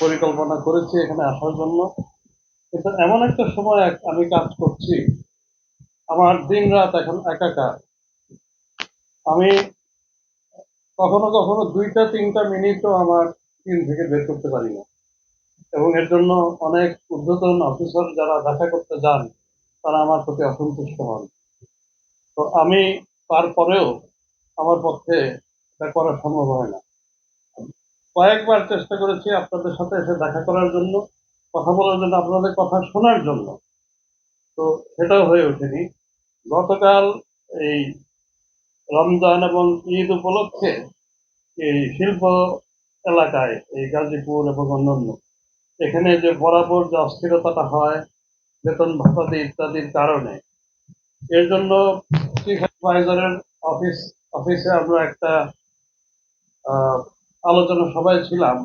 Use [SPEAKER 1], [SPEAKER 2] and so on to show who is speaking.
[SPEAKER 1] পরিকল্পনা করেছি এখানে আসার জন্য। কিন্তু এমন একটা সময় আমি কাজ করছি। আমার দিন রাত এখন একাকার। আমি কখনো কখনো দুইটা, তিনটা মিনিটও আমার টিম থেকে বের করতে পারি না। এবং এর জন্য অনেক ঊর্ধ্বতন অফিসার যারা দেখা করতে যান, তারা আমার প্রতি অসন্তুষ্ট হন। তো আমি তারপরেও আমার পক্ষে এটা করা সম্ভব হয় না। কয়েকবার চেষ্টা করেছি আপনাদের সাথে এসে দেখা করার জন্য, কথা বলার জন্য, আপনাদের কথা শোনার জন্য। তো সেটাও হয়ে ওঠেনি। গতকাল এই রমজান এবং ঈদ উপলক্ষে এই শিল্প এলাকায়, এই গাজীপুর এবং অন্যান্য, এখানে যে বরাবর যে অস্থিরতাটা হয়, বেতন ভাতাদি ইত্যাদির কারণে, এর জন্য চিফ অ্যাডভাইজারের অফিস অফিসে আমরা একটা আলোচনা সভায় ছিলাম।